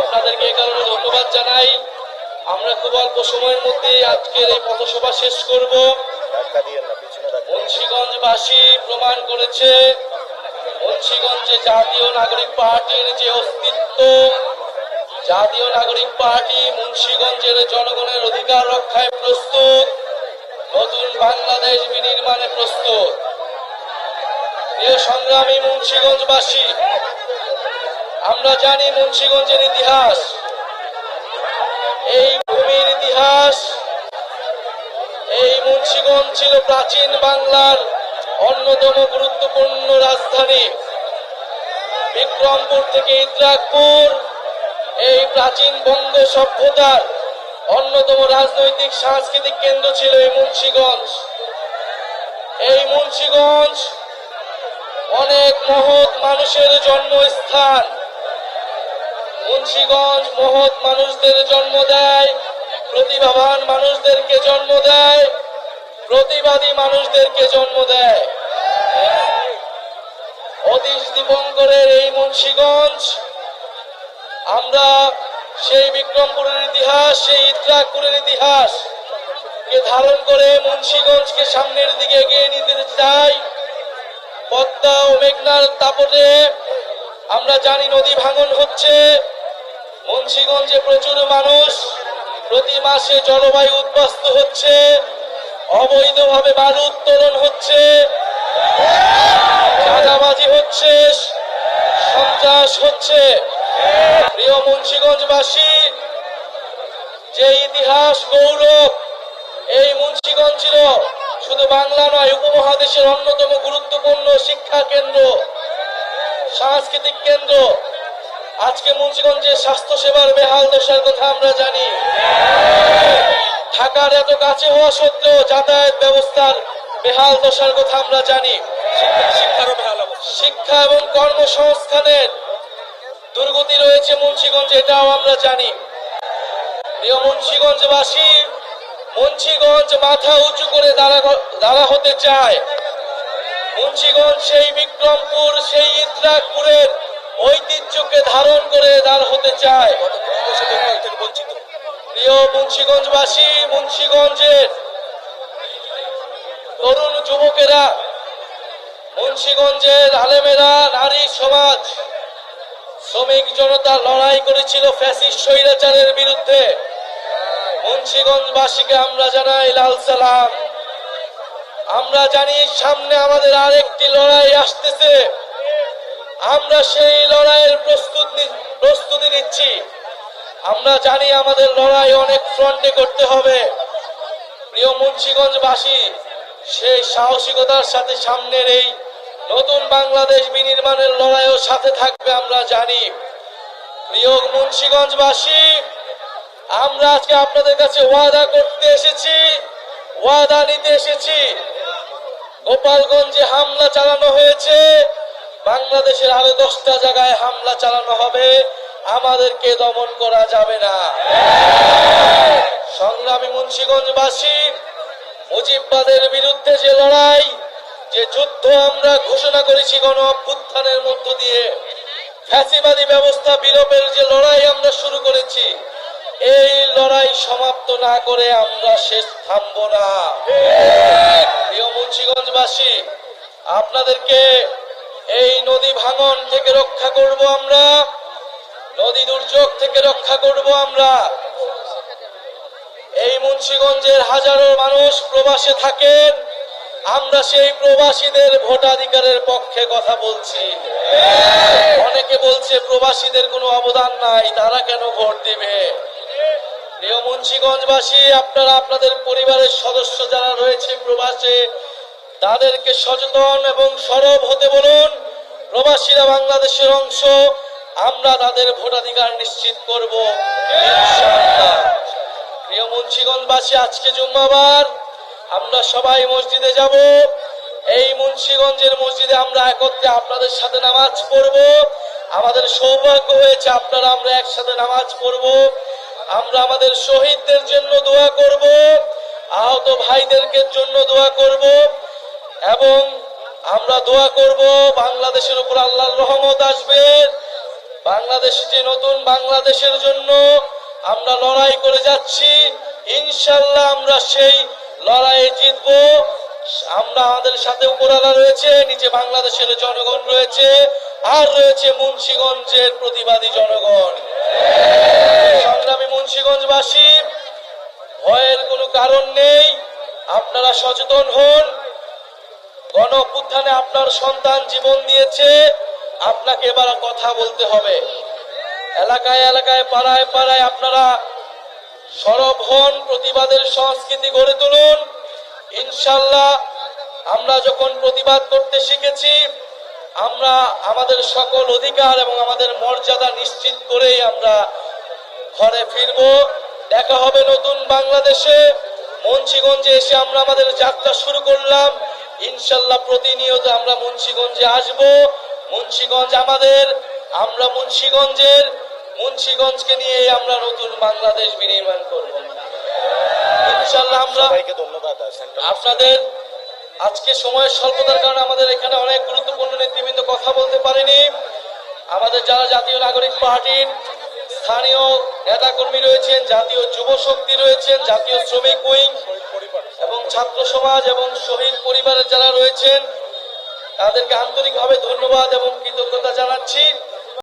আপনাদেরকে কারণে ধন্যবাদ জানাই। আমরা খুব অল্প সময়ের মধ্যে আজকের এই পথসভা শেষ করব। প্রমাণ করেছে, মুন্সিগঞ্জে জাতীয় নাগরিক পার্টির যে অস্তিত্ব, জাতীয় নাগরিক পার্টি মুন্সিগঞ্জের জনগণের অধিকার রক্ষায় প্রস্তুত, নতুন বাংলাদেশ বিনির্মাণে প্রস্তুত। প্রিয় সংগ্রামী মুন্সিগঞ্জবাসী, আমরা জানি মুন্সিগঞ্জের ইতিহাস। এই ভূমির ইতিহাস, এই মুন্সিগঞ্জ ছিল প্রাচীন বাংলার অন্যতম গুরুত্বপূর্ণ রাজধানী। বিক্রমপুর থেকে ইদ্রাকপুর এই প্রাচীন বঙ্গ সভ্যতার অন্যতম রাজনৈতিক, সাংস্কৃতিক কেন্দ্র ছিল এই মুন্সিগঞ্জ। এই মুন্সিগঞ্জ অনেক মহৎ মানুষের জন্মস্থান। মুন্সিগঞ্জ মহৎ মানুষদের জন্ম দেয়, প্রতিভাবান মানুষদেরকে জন্ম দেয়, প্রতিবাদী মানুষদেরকে জন্ম দেয়। অতীশ দীপঙ্করের এই মুন্সিগঞ্জ, আমরা সেই বিক্রমপুরের ইতিহাস, সেই ইত্রাকপুরের ইতিহাস কে ধারণ করে মুন্সিগঞ্জকে সামনের দিকে এগিয়ে নিতে চাই। পদ্মা ও মেঘনার তাপরে আমরা জানি নদী ভাঙন হচ্ছে। মুন্সিগঞ্জে প্রচুর মানুষ প্রতি মাসে জলবায়ু উদ্বাস্ত হচ্ছে। অবৈধভাবে বালু উত্তোলন হচ্ছে। চাঁদাবাজি হচ্ছে। সন্ত্রাস হচ্ছে। প্রিয় মুন্সিগঞ্জবাসী, যে ইতিহাস গৌরব, এই মুন্সিগঞ্জ ছিল শুধু বাংলা নয় উপমহাদেশের অন্যতম গুরুত্বপূর্ণ শিক্ষা কেন্দ্র সাংস্কৃতিক কেন্দ্র। আজকে মুন্সিগঞ্জের স্বাস্থ্য সেবার বেহাল দশার কথা আমরা জানি। ঢাকার এত কাছে হওয়া সত্ত্বেও যাতায়াত ব্যবস্থার বেহাল দশার কথা আমরা জানি। শিক্ষা এবং কর্মসংস্থানের দুর্গতি রয়েছে মুন্সিগঞ্জে এটাও আমরা জানি। প্রিয় মুন্সিগঞ্জবাসী মুন্সিগঞ্জ মাথা উঁচু করে দাঁড়া হতে চায়। মুন্সিগঞ্জ সেই বিক্রমপুর, সেই ইদ্রাকপুরের ঐতিহ্যকে ধারণ করে দাঁড় হতে চায়। প্রিয় মুন্সিগঞ্জবাসী, মুন্সিগঞ্জের তরুণ যুবকেরা, মুন্সিগঞ্জের আলেমেরা, নারী সমাজ, শ্রমিক জনতা লড়াই করেছিল ফ্যাসিস্ট স্বৈরাচারের বিরুদ্ধে। মুন্সিগঞ্জবাসীকে আমরা জানাই লাল সালাম। আমরা জানি সামনে আমাদের আরেকটি লড়াই আসতেছে। আমরা সেই লড়াইয়ের প্রস্তুত প্রস্তুতি নিচ্ছি। আমরা জানি আমাদের লড়াই অনেক ফ্রন্টে করতে হবে। প্রিয় মুন্সিগঞ্জবাসী, সেই সাহসিকতার সাথে সামনের এই নতুন বাংলাদেশ বিনির্মাণের লড়াইও সাথে থাকবে, আমরা জানি। প্রিয় মুন্সিগঞ্জবাসী আমরা আজকে আপনাদের কাছে ওয়াদা করতে এসেছি, ওয়াদা নিতে এসেছি। গোপালগঞ্জে হামলা চালানো হয়েছে, বাংলাদেশের আরও দশটা জায়গায় হামলা চালানো হবে, আমাদেরকে দমন করা যাবে না। সংগ্রামী মুন্সীগঞ্জবাসী, মুজিববাদের বিরুদ্ধে যে লড়াই, যে যুদ্ধ আমরা ঘোষণা করেছি গণ অভ্যুত্থানের মধ্য দিয়ে, ফ্যাসিবাদী ব্যবস্থা বিলোপের যে লড়াই আমরা শুরু করেছি এই লড়াই সমাপ্ত না করে আমরা শেষ থামব না। প্রিয় মুন্সিগঞ্জবাসী, আপনাদেরকে এই নদী ভাঙন থেকে রক্ষা করব আমরা, নদী দুর্যোগ থেকে রক্ষা করব আমরা। এই মুন্সিগঞ্জের হাজারো মানুষ প্রবাসে থাকেন, আমরা সেই প্রবাসীদের ভোটাধিকারের পক্ষে কথা বলছি। অনেকে বলছে, প্রবাসীদের কোনো অবদান নাই, তারা কেন ভোট দেবে? প্রিয় মুন্সিগঞ্জবাসী, আপনারা আপনাদের পরিবারের সদস্য যারা রয়েছে প্রবাসে, তাদেরকে সচেতন এবং সরব হতে বলুন। প্রবাসীরা বাংলাদেশের অংশ, আমরা তাদের ভোটাধিকার নিশ্চিত করব। প্রিয় মুন্সিগঞ্জবাসী, আজকে জুম্মাবার, আমরা সবাই মসজিদে যাব। এই মুন্সিগঞ্জের মসজিদে আমরা একত্রে আপনাদের সাথে নামাজ পড়ব। আমাদের সৌভাগ্য হয়েছে আপনারা আমরা একসাথে নামাজ পড়ব। আমরা আমাদের শহীদদের জন্য দোয়া করব, আহত ভাইদেরকে জন্য দোয়া করব, এবং আমরা দোয়া করব বাংলাদেশের উপর আল্লাহর রহমত আসবে। বাংলাদেশ যে নতুন বাংলাদেশের জন্য আমরা লড়াই করে যাচ্ছি ইনশাল্লাহ আমরা সেই লড়াইয়ে জিতব। আমরা আমাদের সাথে উপরালা রয়েছে, নিচে বাংলাদেশের জনগণ রয়েছে, আর রয়েছে মুন্সিগঞ্জের প্রতিবাদী জনগণ। মুন্সিগঞ্জবাসী ভয়ের কোনো কারণ নেই, আপনারা সচেতন হন। গণ আপনার সন্তান জীবন দিয়েছে, আপনাকে এবার কথা বলতে হবে। এলাকায় এলাকায়, পাড়ায় পাড়ায় আপনারা সরব হন, প্রতিবাদের সংস্কৃতি গড়ে তুলুন। ইনশাল্লাহ আমরা যখন প্রতিবাদ করতে শিখেছি, আমরা আমাদের সকল অধিকার এবং আমাদের মর্যাদা নিশ্চিত করেই আমরা ঘরে ফিরবো। দেখা হবে নতুন বাংলাদেশে। মুন্সিগঞ্জে এসে আমরা আমাদের যাত্রা শুরু করলাম। ইনশাল্লাহ প্রতিনিয়ত আমরা মুন্সিগঞ্জে আসব। মুন্সিগঞ্জ আমাদের আমরা মুন্সিগঞ্জের। মুন্সীগঞ্জকে নিয়ে আমরা নতুন বাংলাদেশ বিনির্মাণ করব ইনশাল্লাহ আমরা ধন্যবাদ আপনাদের আজকে সময়ের স্বল্পতার কারণে আমাদের এখানে অনেক গুরুত্বপূর্ণ নেতৃবৃন্দ কথা বলতে পারেনি। আমাদের যারা জাতীয় নাগরিক পার্টির স্থানীয় নেতাকর্মী রয়েছেন, জাতীয় যুব শক্তি রয়েছেন, জাতীয় শ্রমিক উইং এবং ছাত্র সমাজ এবং শহীদ পরিবারের যারা রয়েছেন, তাদেরকে আন্তরিকভাবে ধন্যবাদ এবং কৃতজ্ঞতা জানাচ্ছি।